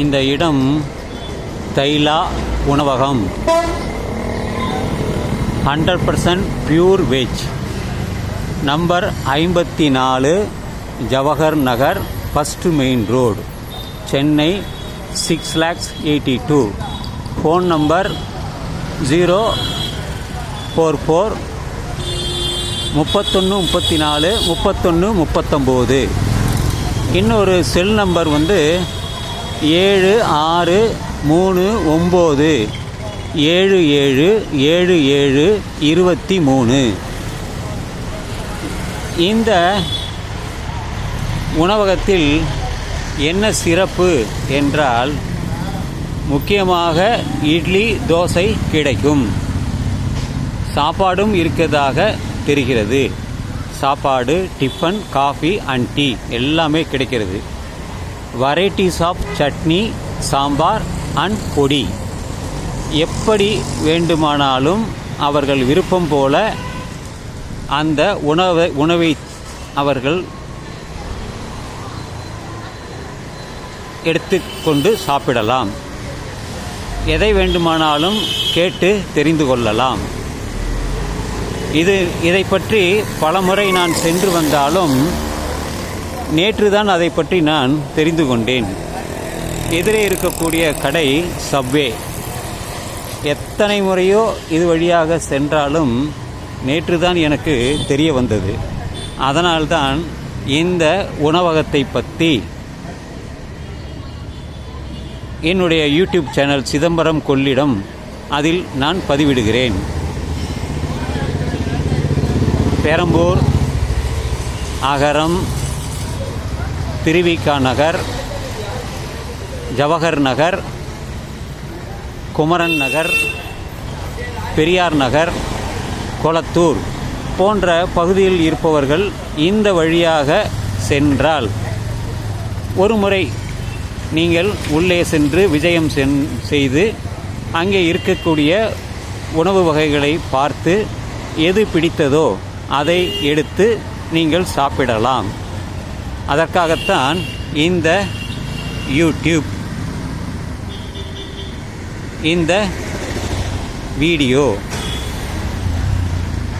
இந்த இடம் தைலா உணவகம். Hundred percent pure veg. Number ஐம்பத்தி நாலு Jawahar Nagar first main road. Chennai six lakhs eighty two. Phone number zero four four முப்பத்தொன்று முப்பத்தி நாலு முப்பத்தொன்று முப்பத்தொம்போது. இன்னொரு செல் நம்பர் வந்து ஏழு ஆறு மூணு ஒம்பது ஏழு ஏழு ஏழு ஏழு இருபத்தி மூணு. இந்த உணவகத்தில் என்ன சிறப்பு என்றால் முக்கியமாக இட்லி தோசை கிடைக்கும். சாப்பாடும் இருக்கிறதாக தெரிகிறது. சாப்பாடு டிஃபன் காஃபி அண்ட் டீ எல்லாமே கிடைக்கிறது. Varieties of chutney sambar and podi. எப்படி வேண்டுமானாலும் அவர்கள் விருப்பம் போல அந்த உணவை உணவை அவர்கள் எடுத்துக்கொண்டு சாப்பிடலாம். எதை வேண்டுமானாலும் கேட்டு தெரிந்து கொள்ளலாம். இது இதை பற்றி பலமுறை நான் சென்று வந்தாலும் நேற்று தான் அதை பற்றி நான் தெரிந்து கொண்டேன். எதிரே இருக்கக்கூடிய கடை சப்வே. எத்தனை முறையோ இது வழியாக சென்றாலும் நேற்று தான் எனக்கு தெரிய வந்தது. அதனால்தான் இந்த உணவகத்தை பற்றி என்னுடைய யூடியூப் சேனல் சிதம்பரம் கொள்ளிடம் அதில் நான் பதிவிடுகிறேன். பெரம்பூர் அகரம் திருவிகா நகர் ஜவஹர் நகர் குமரன் நகர் பெரியார் நகர் கொளத்தூர் போன்ற பகுதியில் இருப்பவர்கள் இந்த வழியாக சென்றால் ஒரு முறை நீங்கள் உள்ளே சென்று விஜயம் சென் செய்து அங்கே இருக்கக்கூடிய உணவு வகைகளை பார்த்து எது பிடித்ததோ அதை எடுத்து நீங்கள் சாப்பிடலாம். அதற்காகத்தான் இந்த யூடியூப் இந்த வீடியோ.